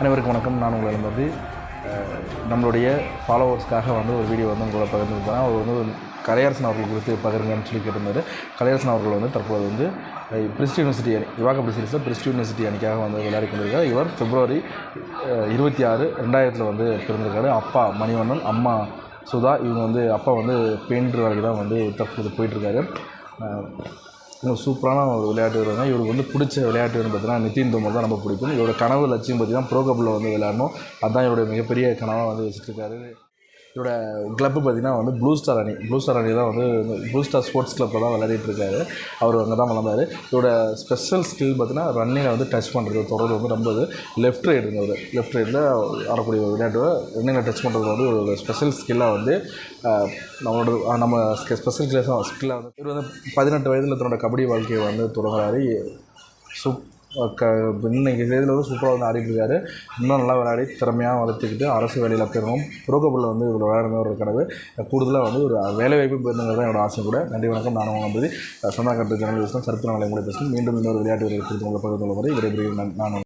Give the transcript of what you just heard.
அனைவருக்கும் வணக்கம். நான் உங்களை வந்து நம்மளுடைய ஃபாலோவர்ஸ்க்காக வந்து ஒரு வீடியோ வந்து உங்களோட பகிர்ந்துருந்தேன் அவர் வந்து கலையரசன் அவர்கள் குறித்து பகிருங்கன்னு சொல்லி கேட்டிருந்தாரு. கலையரசன் அவர்கள் வந்து தற்போது வந்து பிரிஸ்ட் யூனிவர்சிட்டி அணி யுவா கபடி சீரிஸில் பிரிஸ்ட் யூனிவர்சிட்டி அணிக்காக வந்து விளையாடி கொண்டிருக்கார் இவர் பிப்ரவரி இருபத்தி ஆறு ரெண்டாயிரத்தில் வந்து பிறந்திருக்காரு. அப்பா மணிவண்ணன் அம்மா சுதா இவங்க வந்து அப்பா வந்து பெயிண்டர் வரைக்கும் தான் வந்து தற்போது போயிட்டுருக்காரு இன்னும் சூப்பரான ஒரு விளையாட்டு வீரர் இவருக்கு வந்து பிடிச்ச விளையாட்டுன்னு பார்த்தீங்கன்னா நிதின் தோமர் தான் ரொம்ப பிடிக்கும். இவரோட கனவு லட்சியம் பார்த்தீங்கன்னா ப்ரோ கப்பில் வந்து விளையாடணும். அதுதான் இவருடைய மிகப்பெரிய கனவாக வந்து வச்சுருக்காரு இவரோட கிளப்பு பார்த்திங்கன்னா வந்து ப்ளூ ஸ்டார் அணி. ப்ளூ ஸ்டார் அணி தான் வந்து ப்ளூ ஸ்டார் ஸ்போர்ட்ஸ் கிளப்பில் தான் விளையாடிட்டு இருக்காரு. அவர் அங்கே தான் வளர்ந்தார். இவரோட ஸ்பெஷல் ஸ்கில் பார்த்தீங்கன்னா ரன்னிங்கை வந்து டச் பண்ணுறது தொடர்பு வந்து ரொம்ப இது. லெஃப்ட் ரைடுங்க அவர். லெஃப்ட் ரைடில் ஆடக்கூடிய ஒரு விளையாட்டு. ரன்னிங்கில் டச் பண்ணுறது வந்து ஒரு ஸ்பெஷல் ஸ்கில்லாக வந்து நம்மளோட நம்ம ஸ்பெஷல் கிளாஸாக ஸ்கில்லாக வந்து. இவர் வந்து பதினெட்டு வயதில் தன்னோட கபடி வாழ்க்கையை வந்து தொடங்குறாரு. சூப் க இன்னைக்கு இதில் வந்து சூப்பராக வந்து ஆடிட்டுருக்காரு இன்னும் நல்லா விளையாடி திறமையாக வளர்த்துக்கிட்டு அரசு வேலையில் பெறணும். ப்ரோ வந்து இவ்வளோ விளையாடணும் ஒரு கனவு. கூடுதலாக வந்து ஒரு வேலை வாய்ப்பு பெறுங்கிறது தான் என்னோட ஆசை கூட. நன்றி வணக்கம். நான் உங்கள் நம்பி சொந்தக்காட்டு ஜெனரலிஸ்டும் சரித்திர நிலையம் கூட பேசுகிறேன் மீண்டும் இன்னொரு விளையாட்டு வீரர்கள் குறித்து உங்களை பகிர்ந்து கொள்ளும் வரை விரைவில் நான்